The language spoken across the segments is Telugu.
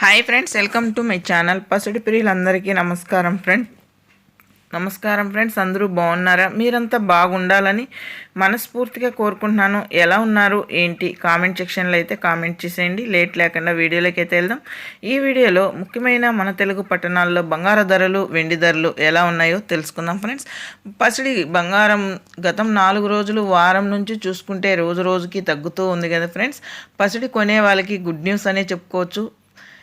Hi friends welcome to my channel పసిడి ప్రియులందరికీ నమస్కారం ఫ్రెండ్ నమస్కారం ఫ్రెండ్స్ అందరూ బాగున్నారా మీరంతా బాగుండాలని మనస్ఫూర్తిగా కోరుకుంటున్నాను ఎలా ఉన్నారు ఏంటి కామెంట్ సెక్షన్లో అయితే కామెంట్ చేసేయండి లేట్ లేకుండా వీడియోలోకి అయితే వెళ్దాం ఈ వీడియోలో ముఖ్యమైన మన తెలుగు పట్టణాల్లో బంగారు ధరలు వెండి ధరలు ఎలా ఉన్నాయో తెలుసుకుందాం ఫ్రెండ్స్ పసిడి బంగారం గతం నాలుగు రోజులు వారం నుంచి చూసుకుంటే రోజు రోజుకి తగ్గుతూ ఉంది కదా ఫ్రెండ్స్ పసిడి కొనే వాళ్ళకి గుడ్ న్యూస్ అనే చెప్పుకోవచ్చు.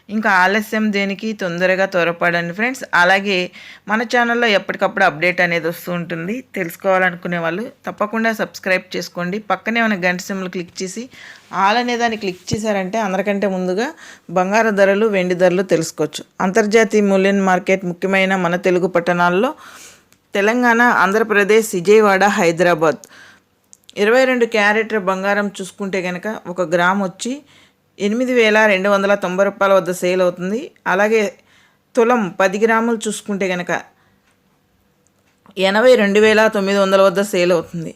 ఇంకా ఆలస్యం దేనికి తొందరగా త్వరపడండి ఫ్రెండ్స్. అలాగే మన ఛానల్లో ఎప్పటికప్పుడు అప్డేట్ అనేది వస్తూ ఉంటుంది. తెలుసుకోవాలనుకునే వాళ్ళు తప్పకుండా సబ్స్క్రైబ్ చేసుకోండి. పక్కనే ఉన్న గంట సిమ్లు క్లిక్ చేసి ఆల్ అనే దాన్ని క్లిక్ చేశారంటే అందరికంటే ముందుగా బంగారు ధరలు వెండి ధరలు తెలుసుకోవచ్చు. అంతర్జాతీయ మూల్యం మార్కెట్ ముఖ్యమైన మన తెలుగు పట్టణాల్లో తెలంగాణ ఆంధ్రప్రదేశ్ విజయవాడ హైదరాబాద్. ఇరవై రెండు క్యారెట్ల బంగారం చూసుకుంటే కనుక ఒక గ్రామ్ వచ్చి ఎనిమిది వేల రెండు వందల తొంభై రూపాయల వద్ద సేల్ అవుతుంది. అలాగే తులం పది గ్రాములు చూసుకుంటే కనుక ఎనభై రెండు వేల తొమ్మిది వందల వద్ద సేల్ అవుతుంది.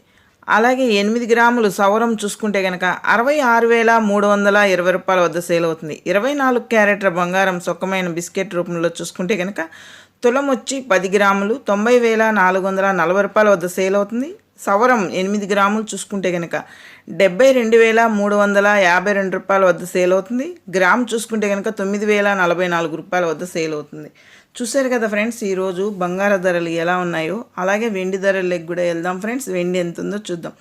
అలాగే ఎనిమిది గ్రాములు సవరం చూసుకుంటే కనుక అరవై ఆరు వేల మూడు వందల ఇరవై రూపాయల వద్ద సేల్ అవుతుంది. ఇరవై నాలుగు క్యారెట్ల బంగారం సుఖమైన బిస్కెట్ రూపంలో చూసుకుంటే కనుక తులం వచ్చి పది గ్రాములు తొంభై వేల నాలుగు వందల నలభై రూపాయల వద్ద సేల్ అవుతుంది. సవరం ఎనిమిది గ్రాములు చూసుకుంటే కనుక డెబ్బై రెండు వేల మూడు వందల యాభై రెండు రూపాయల వద్ద సేల్ అవుతుంది. గ్రామ్ చూసుకుంటే కనుక తొమ్మిది వేల నలభై నాలుగు రూపాయల వద్ద సేల్ అవుతుంది. చూశారు కదా ఫ్రెండ్స్ ఈరోజు బంగార ధరలు ఎలా ఉన్నాయో అలాగే వెండి ధరలకు కూడా వెళ్దాం ఫ్రెండ్స్. వెండి ఎంత ఉందో చూద్దాం.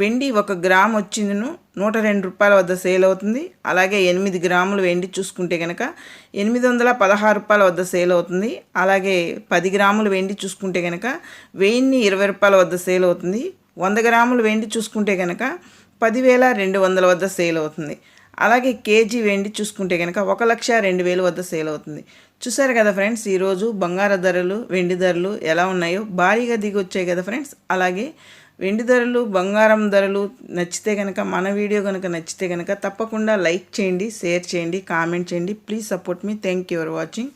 వెండి ఒక గ్రామ్ వచ్చిందను నూట రెండు రూపాయల వద్ద సేల్ అవుతుంది. అలాగే ఎనిమిది గ్రాములు వెండి చూసుకుంటే కనుక ఎనిమిది వందల పదహారు రూపాయల వద్ద సేల్ అవుతుంది. అలాగే పది గ్రాములు వెండి చూసుకుంటే కనుక వెయ్యిన్ని ఇరవై రూపాయల వద్ద సేల్ అవుతుంది. వంద గ్రాములు వెండి చూసుకుంటే కనుక పదివేల రెండు వందల వద్ద సేల్ అవుతుంది. అలాగే కేజీ వెండి చూసుకుంటే కనుక ఒక లక్ష రెండు వేలు వద్ద సేల్ అవుతుంది. చూసారు కదా ఫ్రెండ్స్ ఈరోజు బంగారు ధరలు వెండి ధరలు ఎలా ఉన్నాయో భారీగా దిగి వచ్చాయి కదా ఫ్రెండ్స్. అలాగే వెండి ధరలు బంగారం ధరలు నచ్చితే కనుక మన వీడియో కనుక నచ్చితే కనుక తప్పకుండా లైక్ చేయండి షేర్ చేయండి కామెంట్ చేయండి. Please support me. Thank you for watching.